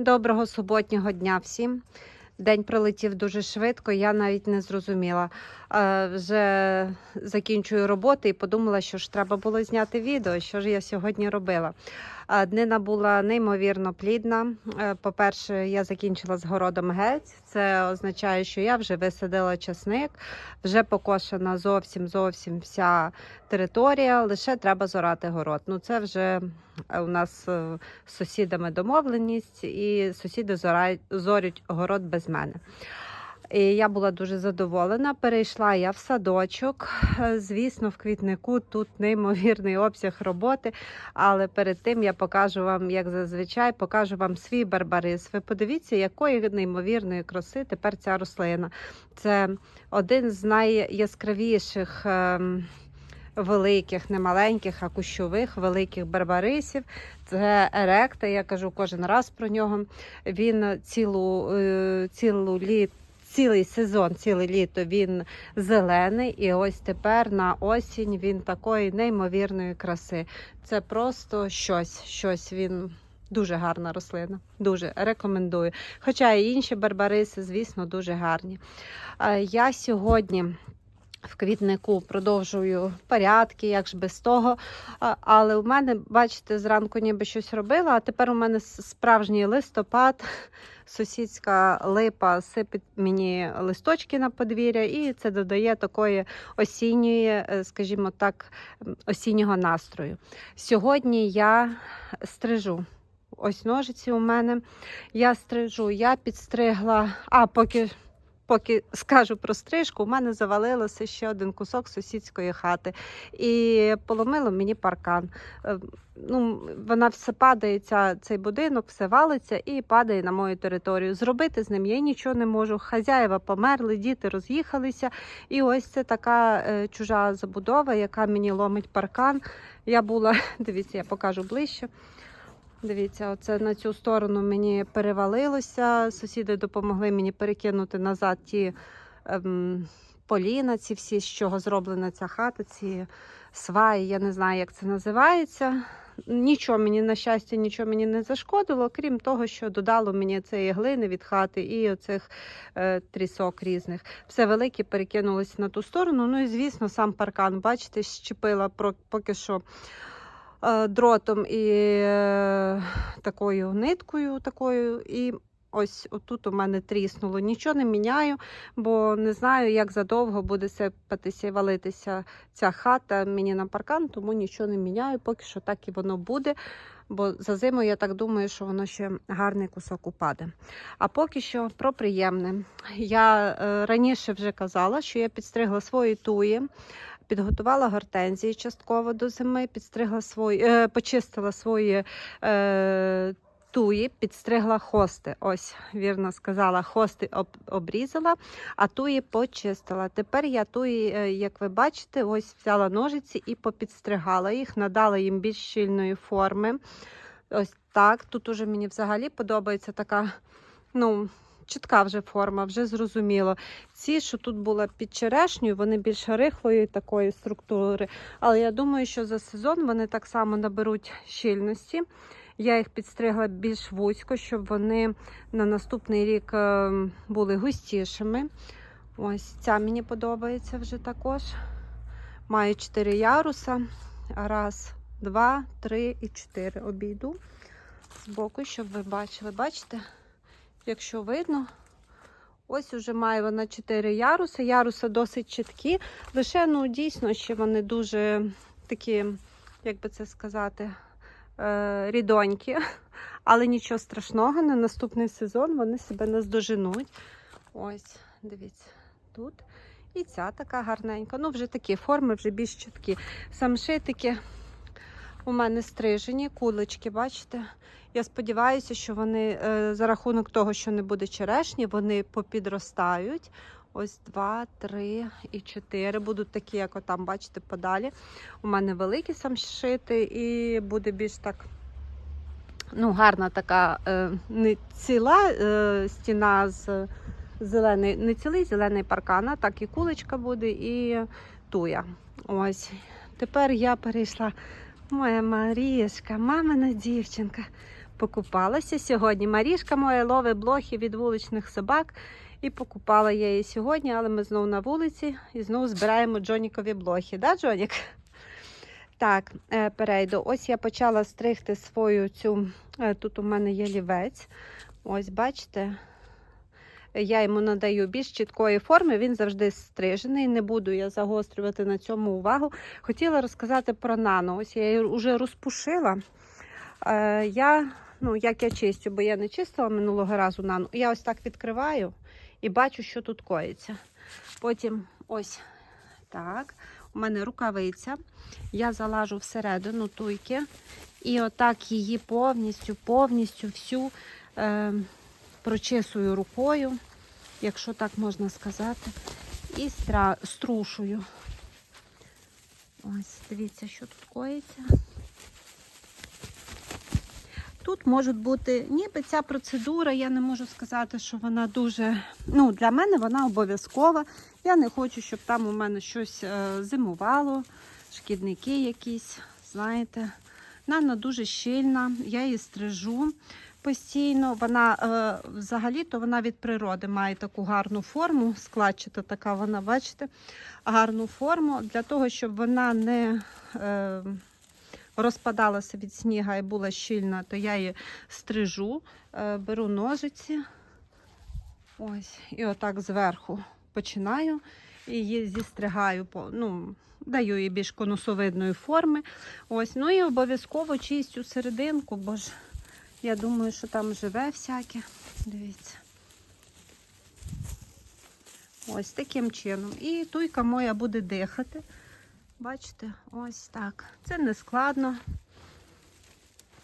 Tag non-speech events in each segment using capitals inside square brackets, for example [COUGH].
Доброго суботнього дня всім. День пролетів дуже швидко, я навіть не зрозуміла. Е, вже закінчую роботу і подумала, що ж треба було зняти відео, що ж я сьогодні робила. Днина була неймовірно плідна. Е, По-перше, я закінчила з городом геть. Це означає, що я вже висадила часник, вже покошена зовсім зовсім вся територія. Лише треба зорати город. Ну це вже е, у нас е, з сусідами домовленість, і сусіди зорють город без мене. І я була дуже задоволена. Перейшла я в садочок. Звісно, в квітнику тут неймовірний обсяг роботи. Але перед тим я покажу вам, як зазвичай, покажу вам свій барбарис. Ви подивіться, якої неймовірної краси тепер ця рослина. Це один з найяскравіших. ем, Великих, не маленьких, а кущових великих барбарисів. Це еректа. Я кажу кожен раз про нього. Він цілу, е, цілу літ, цілий сезон, ціле літо він зелений. І ось тепер на осінь він такої неймовірної краси. Це просто щось. щось. Він дуже гарна рослина. Дуже рекомендую. Хоча і інші барбариси, звісно, дуже гарні. Е, Я сьогодні. В квітнику продовжую порядки, як ж без того. Але у мене, бачите, зранку ніби щось робила, а тепер у мене справжній листопад. [LAUGHS] Сусідська липа сипить мені листочки на подвір'я, і це додає такої осінньої, е, скажімо так, осіннього настрою. Сьогодні я стрижу. Ось ножиці у мене. Я стрижу, я підстригла, а поки поки скажу про стрижку, у мене завалилося ще один кусок сусідської хати і поломило мені паркан. Е, Ну, вона все падає, ця, цей будинок, все валиться і падає на мою територію. Зробити з ним я нічого не можу. Хазяєва померли, діти роз'їхалися. І ось це така е, чужа забудова, яка мені ломить паркан. Я була, [LAUGHS] дивіться, я покажу ближче. Дивіться, оце на цю сторону мені перевалилося. Сусіди допомогли мені перекинути назад ті ем, поліна, ці всі, з чого зроблена ця хата, ці сваї, я не знаю, як це називається. Нічого мені, на щастя, нічого мені не зашкодило, крім того, що додало мені цієї глини від хати і оцих е, трісок різних. Все велике перекинулося на ту сторону. Ну і звісно, сам паркан, бачите, щепила поки що дротом і е, такою ниткою, такою. І ось отут у мене тріснуло. Нічого не міняю, бо не знаю, як задовго буде сипатися і валитися ця хата мені на паркан, тому нічого не міняю. Поки що так і воно буде. Бо за зиму я так думаю, що воно ще гарний кусок упаде. А поки що про приємне. Я е, раніше вже казала, що я підстригла свої туї. Підготувала гортензії частково до зими, підстригла свої, е, почистила свої е, туї, підстригла хости. Ось, вірно сказала, хости об, обрізала, а туї почистила. Тепер я туї, е, як ви бачите, ось взяла ножиці і попідстригала їх, надала їм більш щільної форми. Ось так. Тут уже мені взагалі подобається така, ну. Чітка вже форма, вже зрозуміло. Ці, що тут була під черешнею, вони більш рихлої такої структури. Але я думаю, що за сезон вони так само наберуть щільності. Я їх підстригла більш вузько, щоб вони на наступний рік е, були густішими. Ось ця мені подобається вже також. Маю 4 яруса. Раз, два, три і чотири обійду з боку, щоб ви бачили. Бачите? Якщо видно, ось уже має вона 4 яруси. Яруси досить чіткі. Лише, ну, дійсно, ще вони дуже такі, як би це сказати, е, рідонькі. Але нічого страшного, на наступний сезон вони себе наздоженуть. Ось, дивіться, тут. І ця така гарненька. Ну, вже такі форми, вже більш чіткі. Самшитики у мене стрижені, кулички, бачите? Я сподіваюся, що вони е, за рахунок того, що не буде черешні, вони попідростають. Ось два, три і чотири. Будуть такі, як отам, бачите, подалі. У мене великі самшити, і буде більш так. Ну, гарна така е, не ціла е, стіна з зелений, не цілий зелений паркан, а так і куличка буде, і туя. Ось. Тепер я перейшла. Моя Марішка, мамина дівчинка. Покупалася сьогодні. Марішка моя ловить блохи від вуличних собак. І покупала я її сьогодні, але ми знову на вулиці і знову збираємо Джонікові блохи. Да, Джонік? Так, е, перейду. Ось я почала стригти свою цю. е, Тут у мене є лівець. Ось, бачите, я йому надаю більш чіткої форми, він завжди стрижений. Не буду я загострювати на цьому увагу. Хотіла розказати про нано. Ось я її вже розпушила. Е, Я, ну, як я чистю, бо я не чистила минулого разу нано. Я ось так відкриваю і бачу, що тут коїться. Потім ось так. У мене рукавиця. Я залажу всередину туйки і отак її повністю, повністю всю е, прочисую рукою, якщо так можна сказати, і стра, струшую. Ось, дивіться, що тут коїться. Тут можуть бути, ніби ця процедура, я не можу сказати, що вона дуже. Ну, для мене вона обов'язкова. Я не хочу, щоб там у мене щось е, зимувало, шкідники якісь, знаєте. Нана дуже щільна, я її стрижу постійно. Вона е, взагалі-то вона від природи має таку гарну форму, складчата така вона, бачите, гарну форму для того, щоб вона не. Розпадалася від сніга і була щільна, то я її стрижу, е, беру ножиці. Ось, і отак зверху починаю і її зістригаю, ну, даю їй більш конусовидної форми. Ось, ну і обов'язково чистю серединку, бо ж я думаю, що там живе всяке. Дивіться. Ось таким чином. І туйка моя буде дихати. Бачите, ось так. Це не складно.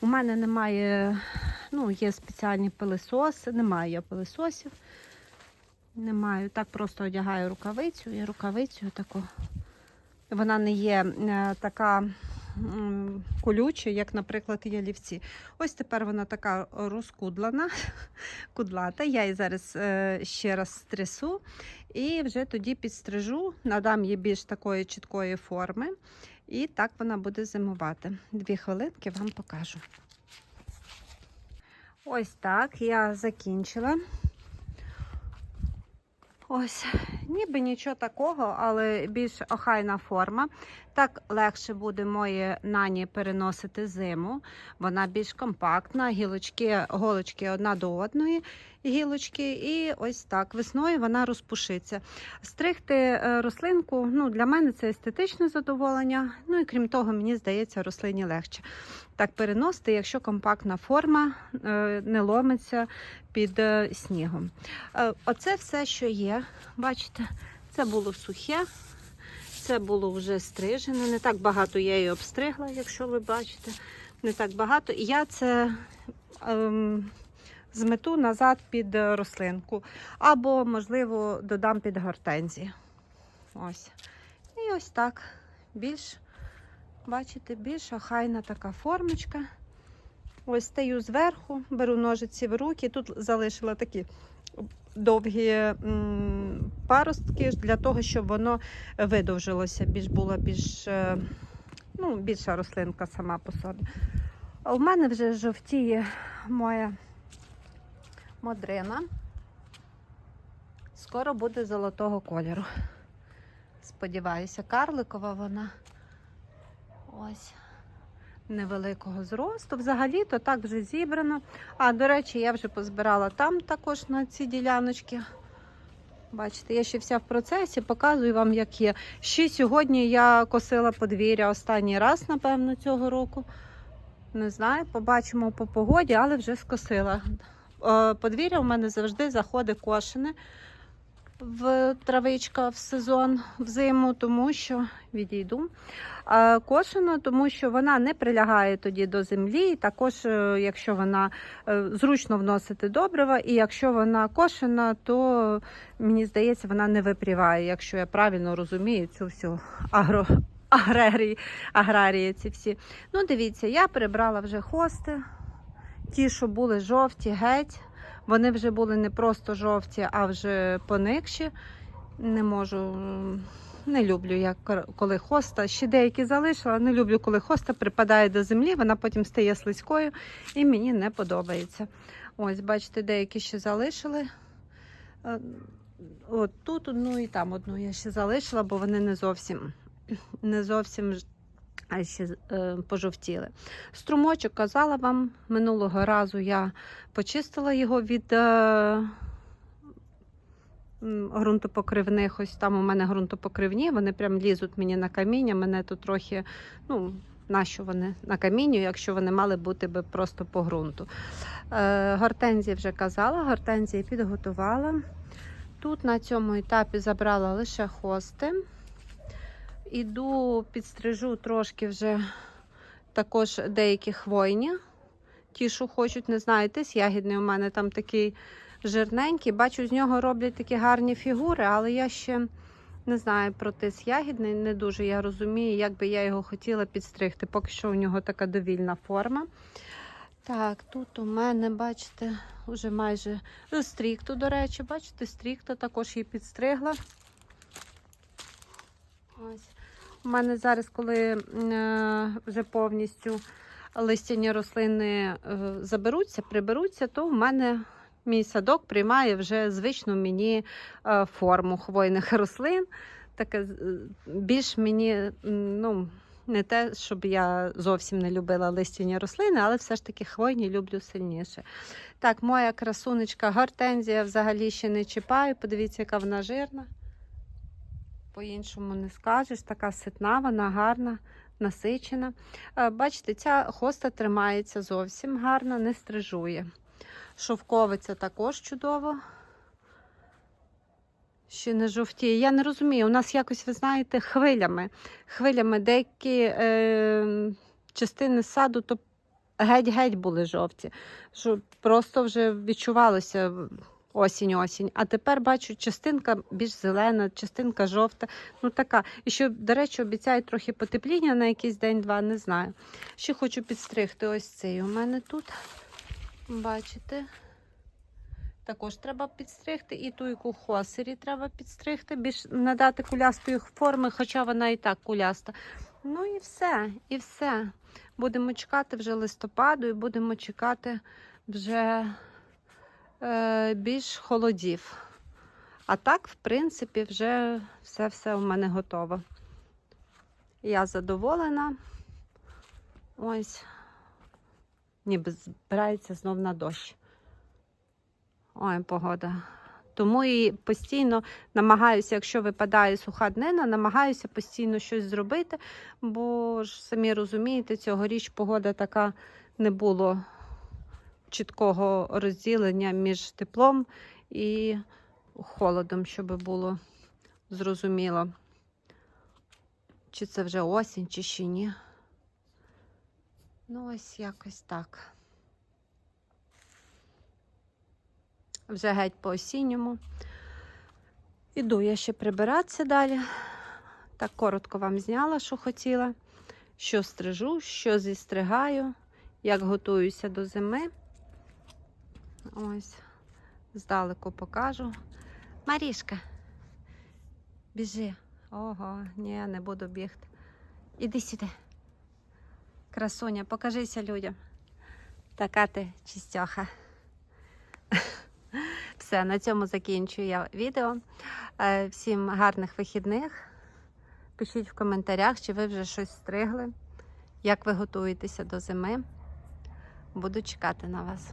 У мене немає, ну, є спеціальні пилисоси, немає я пилисосів. Не. Так просто одягаю рукавицю і рукавицю таку. Вона не є е, така м, колюча, як, наприклад, ялівці. Ось тепер вона така розкудлана, [LAUGHS] кудлата. Я її зараз е, ще раз стрясу і вже тоді підстрижу, надам їй більш такої чіткої форми. І так вона буде зимувати. Дві хвилинки вам покажу. Ось так я закінчила. Ось, ніби нічого такого, але більш охайна форма. Так легше буде мої нані переносити зиму. Вона більш компактна, гілочки, голочки одна до одної гілочки. І ось так. Весною вона розпушиться. Стригти е, рослинку ну, для мене це естетичне задоволення. Ну і крім того, мені здається, рослині легше. Так переносити, якщо компактна форма е, не ломиться під е, снігом. Оце все, що є. Бачите, це було сухе, це було вже стрижене. Не так багато я її обстригла, якщо ви бачите. Не так багато. І я це ем, змету назад під рослинку. Або, можливо, додам під гортензії. Ось. І ось так. Більш, бачите, більш охайна така формочка. Ось стаю зверху, беру ножиці в руки. Тут залишила такі довгі паростки для того, щоб воно видовжилося, більш була більш, е, ну, більша рослинка сама по собі. А у мене вже жовтіє моя модрина. Скоро буде золотого кольору. Сподіваюся, карликова вона. Ось невеликого зросту. Взагалі-то так вже зібрано. А, до речі, я вже позбирала там також на ці діляночки. Бачите, я ще вся в процесі, показую вам, як є. Ще сьогодні я косила подвір'я останній раз, напевно, цього року. Не знаю, побачимо по погоді, але вже скосила. Е, Подвір'я у мене завжди заходить кошене в травичка в сезон взиму, тому що відійду. Е, Кошена, тому що вона не прилягає тоді до землі. Також, е, якщо вона е, зручно вносити добрива, і якщо вона кошена, то мені здається, вона не випріває, якщо я правильно розумію цю всю агро. Аграрії, аграрії ці всі. Ну, дивіться, я прибрала вже хости. Ті, що були жовті, геть. Вони вже були не просто жовті, а вже поникші. Не можу Не люблю я кор- коли хоста. Ще деякі залишила. Не люблю, коли хоста припадає до землі, вона потім стає слизькою і мені не подобається. Ось, бачите, деякі ще залишили. Е, От тут одну і там одну я ще залишила, бо вони не зовсім не зовсім а ще е, пожовтіли. Струмочок казала вам минулого разу я почистила його від е, ґрунтопокривних. Ось там у мене ґрунтопокривні, вони прям лізуть мені на каміння. Мене тут трохи, ну, нащо вони на камінню, якщо вони мали бути би просто по ґрунту. Е, гортензії вже казала, гортензії підготувала. Тут на цьому етапі забрала лише хости. Іду, підстрижу трошки вже також деякі хвойні. Ті, що хочуть, не знаю, тис ягідний у мене там такий жирненький. Бачу, з нього роблять такі гарні фігури, але я ще не знаю про тис ягідний. Не дуже я розумію, як би я його хотіла підстригти. Поки що у нього така довільна форма. Так, тут у мене, бачите, вже майже ну, стрікту, до речі, бачите, стрікта також її підстригла. Ось. У мене зараз, коли е, вже повністю листяні рослини е, заберуться, приберуться, то в мене мій садок приймає вже звичну мені е, форму хвойних рослин. Таке більш мені, ну, не те, щоб я зовсім не любила листяні рослини, але все ж таки хвойні люблю сильніше. Так, моя красунечка гортензія взагалі ще не чіпаю. Подивіться, яка вона жирна. По-іншому не скажеш, така ситна, вона гарна, насичена. Е, Бачите, ця хоста тримається зовсім гарно, не стрижує. Шовковиця також чудово. Ще не жовтіє. Я не розумію, у нас якось, ви знаєте, хвилями. Хвилями деякі е, частини саду то геть-геть були жовті. Що просто вже відчувалося осінь-осінь. А тепер бачу, частинка більш зелена, частинка жовта. Ну така. І що, до речі, обіцяють трохи потепління на якийсь день-два, не знаю. Ще хочу підстригти ось цей у мене тут. Бачите? Також треба підстригти. І туйку хосері треба підстригти, більш надати кулястої форми, хоча вона і так куляста. Ну і все, і все. Будемо чекати вже листопаду і будемо чекати вже більш холодів. А так, в принципі, вже все-все у мене готово. Я задоволена. Ось, ніби збирається знов на дощ. Ой, погода. Тому і постійно намагаюся, якщо випадає суха днина, намагаюся постійно щось зробити, бо ж самі розумієте, цьогоріч погода така не було чіткого розділення між теплом і холодом, щоб було зрозуміло, чи це вже осінь, чи ще ні. Ну, ось якось так. Вже геть по осінньому. Іду я ще прибиратися далі. Так коротко вам зняла, що хотіла. Що стрижу, що зістригаю, як готуюся до зими. Ось, здалеку покажу. Марішка, біжи. Ого, ні, не буду бігти. Іди сюди. Красуня, покажися людям. Така ти чистяха. [LAUGHS] Все, на цьому закінчую я відео. Е, Всім гарних вихідних. Пишіть в коментарях, чи ви вже щось стригли, як ви готуєтеся до зими. Буду чекати на вас.